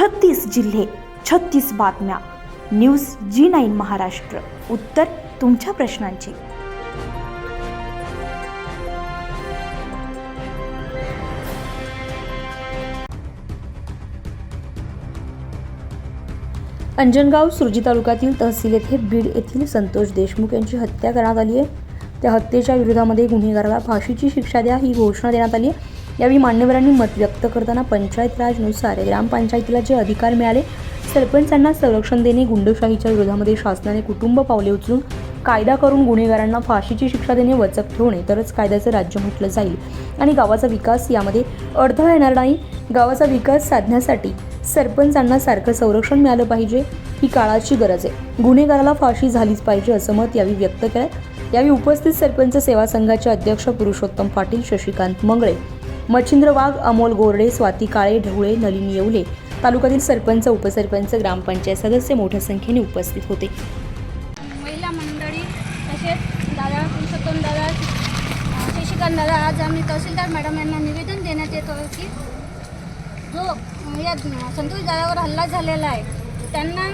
छत्तीस जिल्हे छत्तीस बातम्या. News G nine Maharashtra. उत्तर तुमच्या प्रश्नांची. अंजनगाव सुरजी तालुक्यातील तहसील येथे बीड येथील संतोष देशमुख यांची हत्या करण्यात आली आहे. त्या हत्येच्या विरोधामध्ये गुन्हेगाराला फाशीची शिक्षा द्या ही घोषणा देण्यात आली आहे. यावेळी मान्यवरांनी मत व्यक्त करताना पंचायत राजनुसार ग्रामपंचायतीला जे अधिकार मिळाले सरपंचांना संरक्षण देणे गुंडशाहीच्या विरोधामध्ये शासनाने कुटुंब पावले उचलून कायदा करून गुन्हेगारांना फाशीची शिक्षा देणे वचक ठेवणे तरच कायद्याचं राज्य म्हटलं जाईल. आणि गावाचा विकास यामध्ये अडथळा येणार नाही. गावाचा विकास साधण्यासाठी सरपंचांना सारखं संरक्षण मिळालं पाहिजे ही काळाची गरज आहे. गुन्हेगाराला फाशी झालीच पाहिजे असं मत यावेळी व्यक्त केलं यावेळी उपस्थित सरपंच सेवा संघाचे अध्यक्ष पुरुषोत्तम पाटील शशिकांत मंगळे मच्छिंद्र वाघ अमोल गोरडे स्वाती काळे ढवळे नलिनी येवले तालुक्यातील सरपंच उपसरपंच ग्रामपंचायत सदस्य मोठ्या संख्येने उपस्थित होते. महिला मंडळी तसेच दादा पुरुषोत्तम दादा शशिकांत दादा आज आम्ही तहसीलदार मॅडम यांना निवेदन देण्यात येतो की जो या संतोष दादावर हल्ला झालेला आहे त्यांना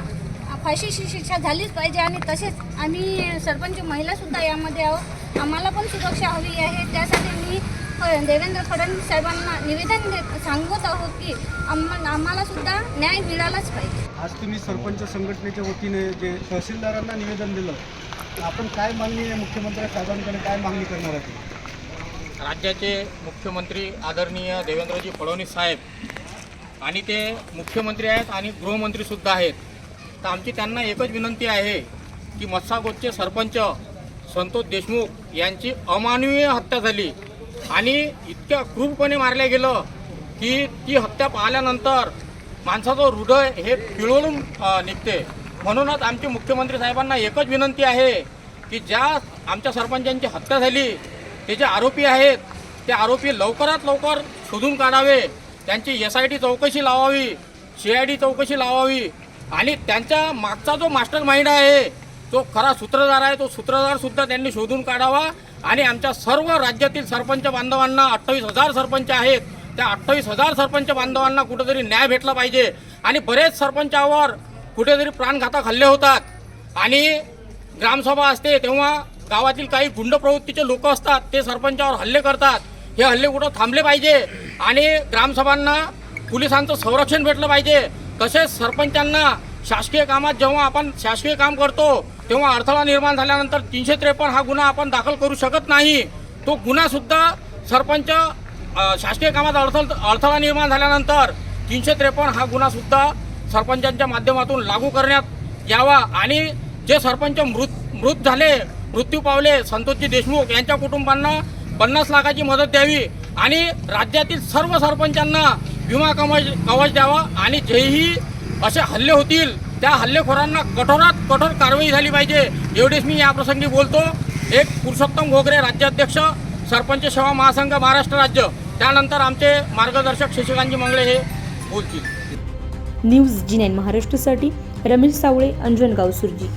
फाशीची शिक्षा झालीच पाहिजे आणि तसेच आम्ही सरपंच महिलासुद्धा यामध्ये आहोत. आम्हाला पण सुरक्षा हवी आहे. त्यासाठी मी देवेंद्र फडणवीस साहेबांना निवेदन देत सांगत आहोत की आम्हा आम्हाला सुद्धा न्याय मिळालाच पाहिजे. आज तुम्ही सरपंच संघटनेच्या वतीने जे तहसीलदारांना निवेदन दिलं तर आपण काय मागणी आहे मुख्यमंत्री साहेबांकडे काय मागणी करणार आहात राज्याचे मुख्यमंत्री आदरणीय देवेंद्रजी फडणवीस साहेब आणि ते मुख्यमंत्री आहेत आणि गृहमंत्रीसुद्धा आहेत. तर आमची त्यांना एकच विनंती आहे की मत्सागोटचे सरपंच संतोष देशमुख यांची अमानवीय हत्या झाली. आणि इतक्या क्रूरपणे मारल्या गेलं की ती हत्या पाहिल्यानंतर माणसाचं हृदय हे पिळवळून निघते. म्हणूनच आमचे मुख्यमंत्री साहेबांना एकच विनंती आहे की ज्या आमच्या सरपंचांची हत्या झाली ते जे आरोपी आहेत ते आरोपी लवकरात लवकर शोधून काढावे. त्यांची एस आय टी चौकशी लावावी सी आय डी चौकशी लावावी आणि त्यांच्या मागचा जो मास्टर माइंड आहे तो खरा सूत्रधार आहे तो सूत्रधारसुद्धा त्यांनी शोधून काढावा. आणि आमच्या सर्व राज्यातील सरपंच बांधवांना अठ्ठावीस हजार सरपंच आहेत. त्या अठ्ठावीस हजार सरपंच बांधवांना कुठेतरी न्याय भेटला पाहिजे. आणि बरेच सरपंचावर कुठेतरी प्राणघातक हल्ले होतात. आणि ग्रामसभा असते तेव्हा गावातील काही गुंड प्रवृत्तीचे लोक असतात ते सरपंचावर हल्ले करतात. हे हल्ले कुठं थांबले पाहिजे? आणि ग्रामसभांना पोलिसांचं संरक्षण भेटलं पाहिजे. तसेच सरपंचांना शासकीय कामात जेव्हा आपण शासकीय काम करतो तेव्हा अडथळा निर्माण झाल्यानंतर तीनशे त्रेपन्न हा गुन्हा आपण दाखल करू शकत नाही. तो गुन्हासुद्धा सरपंच शासकीय कामात अडथळ अडथळा निर्माण झाल्यानंतर तीनशे त्रेपन्न हा गुन्हासुद्धा सरपंचांच्या माध्यमातून लागू करण्यात यावा आणि जे सरपंच मृत मृत झाले मृत्यू पावले संतोषजी देशमुख यांच्या कुटुंबांना पन्नास लाखाची मदत द्यावी आणि राज्यातील सर्व सरपंचांना विमा कवच कवच द्यावा आणि जेही असे हल्ले होतील. त्या हल्लेखोरांना कठोरात कठोर कारवाई झाली पाहिजे. एवढेच मी या प्रसंगी बोलतो. एक पुरुषोत्तम घोगरे राज्याध्यक्ष सरपंच सेवा महासंघ महाराष्ट्र राज्य. त्यानंतर आमचे मार्गदर्शक शशिकांतजी मंगळे हे बोलतील. न्यूज जी नाईन महाराष्ट्रसाठी रमेश सावळे अंजन गावसुरजी.